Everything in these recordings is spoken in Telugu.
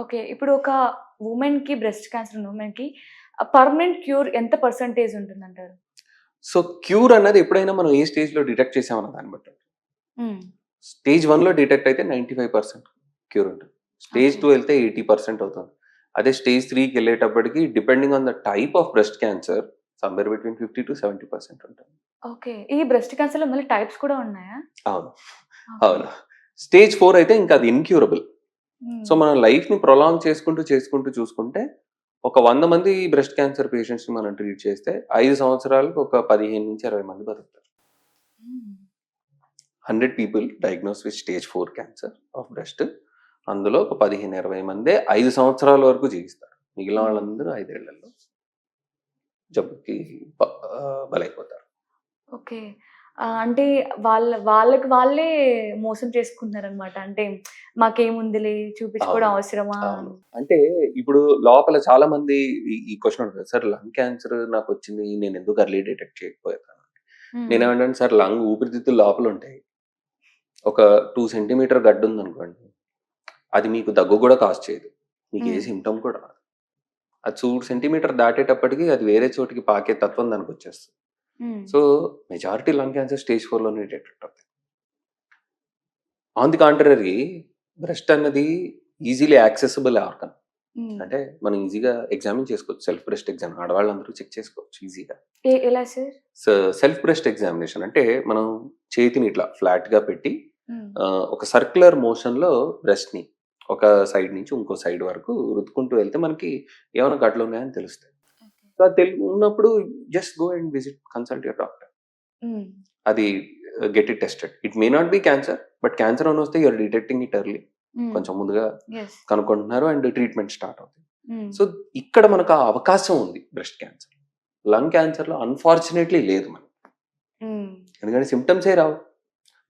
ఓకే. ఇప్పుడు ఒక వుమెన్‌కి బ్రెస్ట్ క్యాన్సర్ ఉన్న వుమెన్‌కి ఆహ్, పర్మనెంట్ క్యూర్ ఎంత పర్సెంటేజ్ ఉంటుందంటారు? సో, క్యూర్ అన్నది ఎప్పుడైనా మనం ఏ స్టేజ్‌లో డిటెక్ట్ చేసామన్న దాన్ని బట్టి. స్టేజ్ 1లో డిటెక్ట్ అయితే 95% క్యూర్ ఉంటుంది. స్టేజ్. 2 వెళ్తే 80% అవుతుంది. అదే స్టేజ్ 3కి వెళ్ళేటప్పటికి depending on the type of breast cancer somewhere between 50-70% ఉంటుంది. ఓకే. ఈ బ్రెస్ట్ క్యాన్సర్‌లో మళ్ళీ టైప్స్ కూడా ఉన్నాయా? అవును. అవును. స్టేజ్ 4 అయితే ఇంకా అది ఇన్‌క్యూరబుల్. సో. మన లైఫ్‌ని ప్రొలాంగ్ చేసుకుంటూ, చేసుకుంటూ చూసుకుంటే ఒక 100 మంది బ్రెస్ట్ క్యాన్సర్ పేషెంట్స్‌ని మనం ట్రీట్ చేస్తే 5 సంవత్సరాలకు ఒక 15-20 మంది బతుకుతారు. 100 people diagnose with stage 4 cancer of breast. అందులో ఒక 15-20 మందే 5 సంవత్సరాల వరకు జీవిస్తారు. మిగిలిన. వాళ్ళందరూ 5 ఏళ్ళలో జబ్బుకి బలైపోతారు. ఓకే. అంటే వాళ్ళ వాళ్ళకి వాళ్ళే మోసం చేసుకుంటున్నారనమాట. అంటే మాకేముందిలే చూపించుకోవడం. అవసరమా. అంటే ఇప్పుడు లోపల చాలా మంది ఈ క్వెషన్ ఉంటది. సార్ లంగ్ క్యాన్సర్ నాకొచ్చింది. నేను ఎందుకు ఎర్లీ డిటెక్ట్ చేయకపోయాను? నేనేమంటాను సార్ లంగ్ ఊపిరితిత్తులు లోపల ఉంటాయి. ఒక 2 సెంటీమీటర్ గడ్డ ఉందనుకోండి. అది మీకు దగ్గు కూడా కాజ్ చేయదు. మీకు ఏ హ్మ్. సింప్టమ్ కూడా. అది 2 సెంటీమీటర్ దాటేటప్పటికి అది వేరే చోటికి పాకే తత్వం దానికొచ్చేస్తుంది. హ్మ్. So, majority lung cancer stage 4లోనే detect అవుతాయి. ఆన్ ది కాంట్రరీ బ్రెస్ట్ అన్నది ఈజీలీ యాక్సెసిబుల్ ఆర్గన్. అంటే మనం ఈజీగా ఎగ్జామిన్ చేసుకోవచ్చు. సెల్ఫ్ బ్రెస్ట్ ఎగ్జామ్ ఆడవాళ్ళందరూ చెక్ చేసుకోవచ్చు ఈజీగా. ఎ ఎలా సార్? స సెల్ఫ్ బ్రెస్ట్ ఎగ్జామినేషన్ అంటే మనం చేతిని ఇట్లా ఫ్లాట్‌గా పెట్టి హ్మ్. ఆహ్, ఒక సర్క్యులర్ మోషన్‌లో బ్రెస్ట్‌ని ఒక సైడ్ నుంచి ఇంకో సైడ్ వరకు రుద్దుకుంటూ వెళ్తే మనకి ఏమైనా గడ్డలు ఉన్నాయని తెలుస్తాయి. సో, అది తెల్ ఉన్నప్పుడు just go and visit consult your doctor. అది get it tested. It may not be cancer. But cancer అని వస్తే you are detecting it early. కొంచెం ముందుగా. కనుక్కుంటున్నారు అండ్ ట్రీట్మెంట్ స్టార్ట్ అవుతుంది. హ్మ్. సో, ఇక్కడ మనకు ఆ అవకాశం ఉంది బ్రెస్ట్ క్యాన్సర్. లంగ్ క్యాన్సర్‌లో అన్‌ఫార్చునేట్‌లీ లేదు మనకి. హ్మ్. ఎందుకంటే సింప్టమ్సే రావు.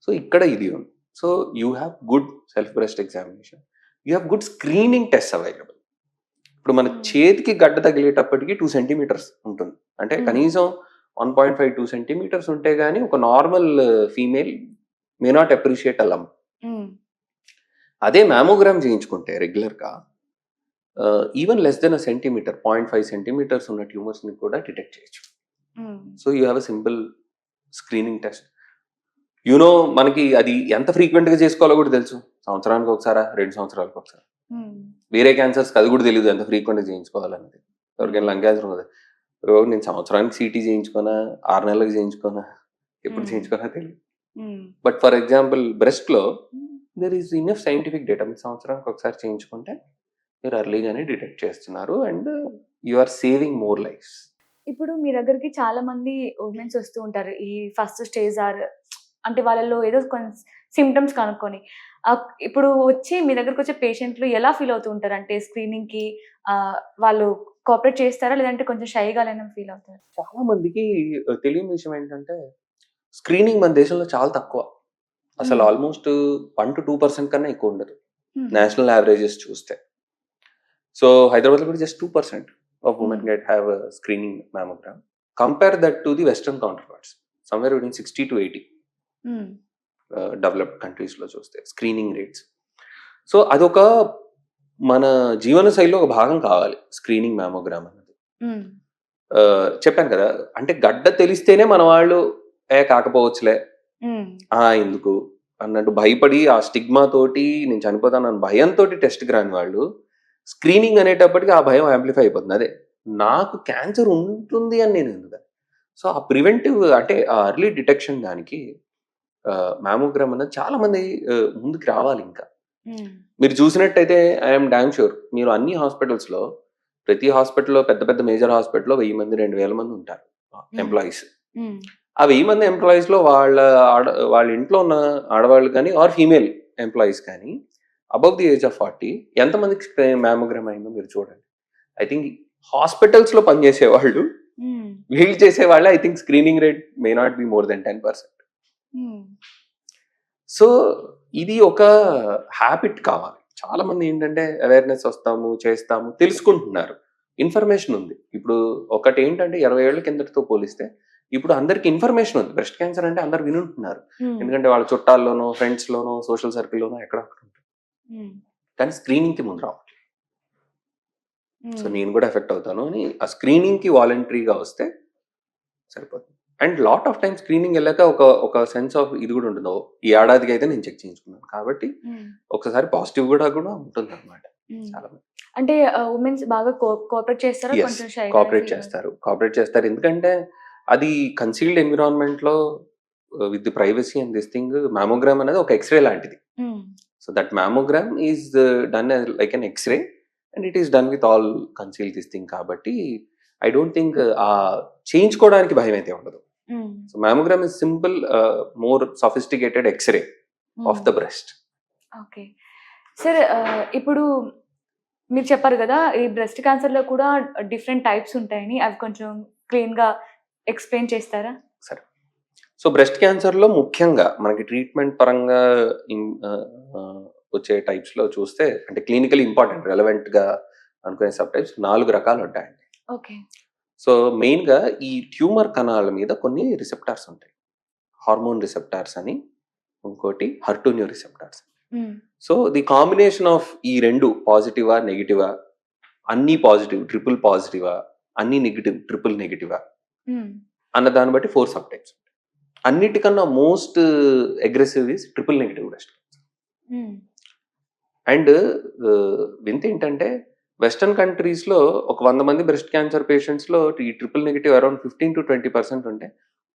సో, ఇక్కడ ఇది ఉంది. So, you have good self breast examination. You have good screening tests available. ఇప్పుడు మన. చేతికి గడ్డ తగిలేటప్పటికి 2 సెంటీమీటర్స్ ఉంటుంది. అంటే. కనీసం 1.5, 2 సెంటీమీటర్స్ ఉంటే గాని ఒక normal female may not appreciate a lump. Hmm. అదే మామోగ్రామ్ చేయించుకుంటే రెగ్యులర్‌గా ఆహ్, even less than a centimetre 0.5 centimetres ఉన్న ట్యూమర్స్‌ని కూడా డిటెక్ట్ చేయొచ్చు. So, you have a simple screening test. You know మనకి అది ఎంత ఫ్రీక్వెంట్‌గా చేసుకోవాలో కూడా తెలుసు. సంవత్సరానికి ఒకసారా? 2 సంవత్సరాలకు ఒకసారా? వేరే క్యాన్సర్స్‌కి అది కూడా తెలీదు ఎంత ఫ్రీక్వెంట్‌గా చేయించుకోవాలనేది. ఎవరికైనా. Lung cancer. ఓహ్! నేను సంవత్సరానికి సీటీ చేయించుకోనా? 6 నెలలకు చేయించుకోనా? ఎప్పుడు. చేయించుకోనా. Hmm. But for example బ్రెస్ట్‌లో. There is enough scientific data. మీరు సంవత్సరానికి ఒకసారి చేయించుకుంటే మీరు ఎర్లీగానే డిటెక్ట్ చేస్తున్నారు and you are saving more lifes. ఇప్పుడు మీ దగ్గరికి చాలా మంది వుమెన్స్ వస్తూ ఉంటారు. ఈ ఫస్ట్ స్టేజ్ ఆర్ అంటే వాళ్ళలో ఏదో కొన్ సింప్టమ్స్ కనుక్కొని. ఇప్పుడు వచ్చి మీ దగ్గరకొచ్చే పేషెంట్లు ఎలా ఫీల్ అవుతూ ఉంటారు? అంటే స్క్రీనింగ్‌కి వాళ్ళు కోఆపరేట్ చేస్తారా? లేదంటే కొంచెం షైగానే ఫీల్ అవుతారా? చాలా మందికి తెలియని విషయం ఏంటంటే స్క్రీనింగ్ మన దేశంలో చాలా తక్కువ. అసలు. ఆల్మోస్ట్ 1-2% కన్నా ఎక్కువ ఉండదు. నేషనల్ యావరేజెస్ చూస్తే. సో, హైదరాబాద్‌లో కూడా just 2% of women hmm. Get have a screening mammogram. Compare that to the western counterparts. Somewhere between 60-80 hmm. Ah, developed కంట్రీస్‌లో చూస్తే స్క్రీనింగ్ రేట్స్. సో, అదొక మన జీవన శైలిలో ఒక భాగం కావాలి స్క్రీనింగ్ మామోగ్రామ్ అన్నది. చెప్పాను కదా! అంటే గడ్డ తెలిస్తేనే మన వాళ్ళు ఏ కాకపోవచ్చులే. ఆ! ఎందుకు అన్నట్టు భయపడి ఆ స్టిగ్మా తోటి నేను చనిపోతానన్న భయంతోటి టెస్ట్‌కి రాని వాళ్ళు స్క్రీనింగ్ అనేటప్పటికి ఆ భయం యాంప్లిఫై అయిపోతుంది. అదే నాకు క్యాన్సర్ ఉంటుంది అని నేను ఎందుకు సో, ఆ ప్రివెంటివ్ అంటే ఆ ఎర్లీ డిటెక్షన్ దానికి ఆహ్, మామోగ్రామ్ అనేది చాలా మంది ముందుకు రావాలి ఇంకా. మీరు చూసినట్టయితే ఐ యామ్ డామ్ ష్యూర్ మీరు అన్ని హాస్పిటల్స్‌లో ప్రతి హాస్పిటల్‌లో పెద్ద పెద్ద మేజర్ హాస్పిటల్‌లో 1000 మంది, 2000 మంది ఉంటారు. ఎంప్లాయీస్. ఆ 1000 మంది ఎంప్లాయీస్‌లో వాళ్ళ ఆడ వాళ్ళ ఇంట్లో ఉన్న ఆడవాళ్ళు కానీ ఆర్ ఫీమేల్ ఎంప్లాయీస్ కానీ అబోవ్ ది ఏజ్ ఆఫ్ 40 ఎంతమందికి స్క్రీ మామోగ్రామ్ అయిందో మీరు చూడండి. ఐ థింక్ హాస్పిటల్స్‌లో పనిచేసేవాళ్ళు హ్మ్. వీళ్ళు చేసేవాళ్ళే I think screening rate may not be more than 10%. Hmm. So, ఇది ఒక హాబిట్ కావాలి. చాలా మంది ఏంటంటే అవేర్‌నెస్ వస్తాము, చేస్తాము, తెలుసుకుంటున్నారు. ఇన్ఫర్మేషన్ ఉంది. ఇప్పుడు ఒకటేంటంటే 20 ఏళ్ళ కిందటితో పోలిస్తే ఇప్పుడు అందరికి ఇన్ఫర్మేషన్ ఉంది. బ్రెస్ట్ క్యాన్సర్ అంటే అందరూ వినుంటున్నారు. ఎందుకంటే వాళ్ళ చుట్టాల్లోనో, ఫ్రెండ్స్‌లోనో, సోషల్ సర్కిల్‌లోనో ఎక్కడో. కానీ స్క్రీనింగ్‌కి ముందు రావట్లేదు. సో నేను కూడా ఎఫెక్ట్ అవుతాను అని ఆ స్క్రీనింగ్కి వాలంటరీగా వస్తే సరిపోతుంది and lot of time screening వెళ్ళాక ఒక ఒక సెన్స్ ఆఫ్ ఇది కూడా ఉంటుంది. ఈ ఏడాదికి అయితే నేను చెక్ చేయించుకున్నాను. కాబట్టి ఒకసారి పాజిటివ్ కూడా కూడా ఉంటుంది అనమాట చాలా అంటే ఉమెన్స్ బాగా కోఆపరేట్ చేస్తారా? కోఆపరేట్ చేస్తారు. కోఆపరేట్ చేస్తారు. ఎందుకంటే అది concealed ఎన్విరాన్మెంట్లో with the privacy and this thing mammogram అనేది ఒక ఎక్స్రే లాంటిది. So that mammogram is done like an X-ray and it is done with all conceal this thing కాబట్టి ఐ డోంట్ థింక్ ఆ చేయించుకోవడానికి భయం అయితే ఉండదు. So mammogram is simple more sophisticated X-ray of. The breast okay sir ఇప్పుడు మీరు చెప్పారు కదా ఈ బ్రెస్ట్ క్యాన్సర్లో కూడా డిఫరెంట్ టైప్స్ ఉంటాయని. అవి కొంచెం క్లీన్గా ఎక్స్ప్లెయిన్ చేస్తారా? సో బ్రెస్ట్ క్యాన్సర్లో ముఖ్యంగా మనకి ట్రీట్మెంట్ పరంగా వచ్చే టైప్స్లో చూస్తే అంటే క్లినికల్ ఇంపార్టెంట్ రెలవెంట్గా అనుకునే సబ్ టైప్స్ నాలుగు రకాలు ఉంటాయండి. ఓకే సో మెయిన్గా ఈ ట్యూమర్ కణాల మీద కొన్ని రిసెప్టార్స్ ఉంటాయి. హార్మోన్ రిసెప్టార్స్ అని ఇంకోటి HER two neu receptors so the combination of ఈ రెండు పాజిటివా నెగిటివా అన్ని పాజిటివ్ ట్రిపుల్ పాజిటివా అన్ని నెగిటివ్ ట్రిపుల్ నెగిటివా అన్న దాన్ని బట్టి ఫోర్ సబ్ టైప్స్ అన్నిటికన్నా most aggressive is triple negative breast and వింత ఏంటంటే వెస్టర్న్ కంట్రీస్లో ఒక వంద మంది బ్రెస్ట్ క్యాన్సర్ పేషెంట్స్లో ఈ triple negative around fifteen to twenty percent ఉంటే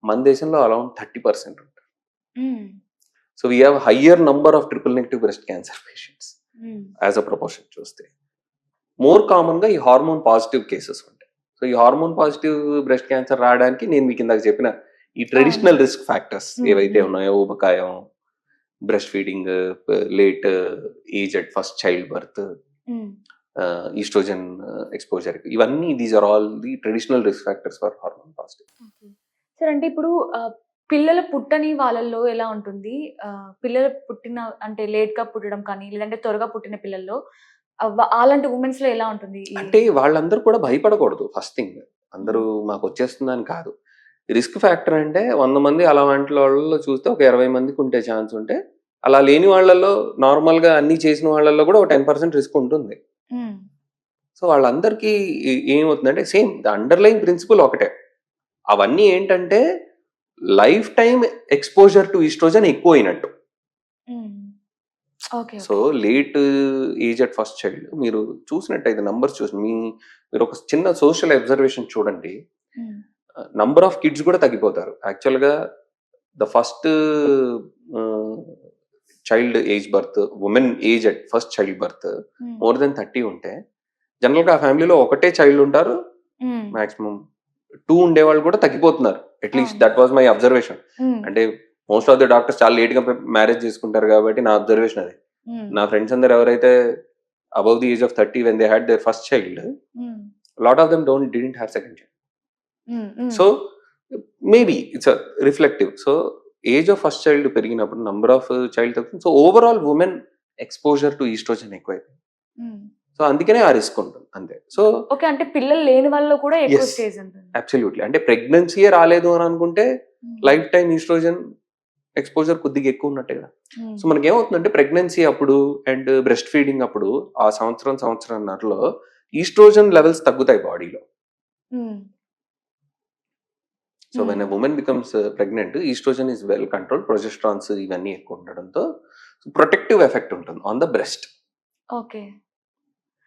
మన దేశంలో అరౌండ్ థర్టీ పర్సెంట్ ఉంటారు. So we have higher number of triple negative breast cancer patients as a proportion చూస్తే. మోర్ కామన్గా ఈ హార్మోన్ పాజిటివ్ కేసెస్ ఉంటాయి. సో ఈ హార్మోన్ పాజిటివ్ బ్రెస్ట్ క్యాన్సర్ రావడానికి నేను మీకు ఇందాక చెప్పిన ఈ ట్రెడిషనల్ రిస్క్ ఫ్యాక్టర్స్. ఏవైతే. ఉన్నాయో ఊబకాయం breast feeding late age at first child birth oestrogen exposure ఇవన్నీ these are all the traditional risk factors for hormone positive. Sir అంటే ఇప్పుడు పిల్లలు పుట్టని వాళ్ళల్లో ఎలా ఉంటుంది? పిల్లలు పుట్టిన అంటే లేట్గా పుట్టడం కానీ లేదంటే త్వరగా పుట్టిన పిల్లల్లో అలాంటి ఉమెన్స్లో ఎలా ఉంటుంది? అంటే వాళ్ళందరూ కూడా భయపడకూడదు ఫస్ట్ థింగ్ అందరూ మాకు వచ్చేస్తుందని కాదు. రిస్క్ ఫ్యాక్టర్ అంటే వంద మంది అలా వంటి వాళ్ళలో చూస్తే ఒక ఇరవై మందికి ఉంటే ఛాన్స్ ఉంటే అలా లేని వాళ్ళల్లో నార్మల్గా అన్ని చేసిన వాళ్ళల్లో కూడా ఒక టెన్ పర్సెంట్ రిస్క్ ఉంటుంది. సో వాళ్ళందరికీ ఏ- ఏమవుతుందంటే సేమ్ ద అండర్లైన్ ప్రిన్సిపల్ ఒకటే. అవన్నీ ఏంటంటే lifetime exposure to oestrogen ఎక్కువ అయినట్టు. Okay so late age at first child మీరు చూసినట్టయితే నంబర్స్ చూసి మీ మీరు ఒక చిన్న సోషల్ అబ్జర్వేషన్ చూడండి. నంబర్ ఆఫ్ కిడ్స్ కూడా తగ్గిపోతారు. యాక్చువల్గా the first child age birth women age at first child birth more than thirty ఉంటే జనరల్గా ఆ ఫ్యామిలీలో ఒకటే చైల్డ్ ఉంటారు మాక్సిమం టూ ఉండేవాళ్ళు కూడా తగ్గిపోతున్నారు. At least. That was my observation అంటే మోస్ట్ ఆఫ్ ద డాక్టర్స్ చాలా లేట్గా మ్యారేజ్ చేసుకుంటారు కాబట్టి నా అబ్జర్వేషన్ అది. ఉమ్, నా ఫ్రెండ్స్ అందరు ఎవరైతే above the age of thirty when they had their first child lot of them don't didn't have second child. So maybe it's reflective so age of first child పెరిగినప్పుడు నంబర్ ఆఫ్ చైల్డ్ తగ్గుతుంది so overall women exposure to oestrogen ఎక్కువైపోయింది. సో అందుకనే ఆ రిస్క్ ఉంటుంది అంతే. సో ఓకే అంటే పిల్లలు లేని వాళ్ళలో కూడా అబ్సల్యూట్లీ అంటే ప్రెగ్నెన్సీయే రాలేదు అని అనుకుంటే లైఫ్ టైం ఈస్ట్రోజన్ ఎక్స్పోజర్ కొద్దిగా ఎక్కువ ఉన్నట్టే కదా. సో మనకి ఏమవుతుందంటే ప్రెగ్నెన్సీ అప్పుడు అండ్ బ్రెస్ట్ ఫీడింగ్ అప్పుడు ఆ సంవత్సరం సంవత్సరంన్నరలో ఈస్ట్రోజన్ లెవెల్స్ తగ్గుతాయి బాడీలో so when. Women becomes pregnant oestrogen is well control progesterones ఇవన్నీ ఎక్కువ ఉండడంతో ప్రొటెక్టివ్ ఎఫెక్ట్ ఉంటుంది ఆన్ ద బ్రెస్ట్ ఓకే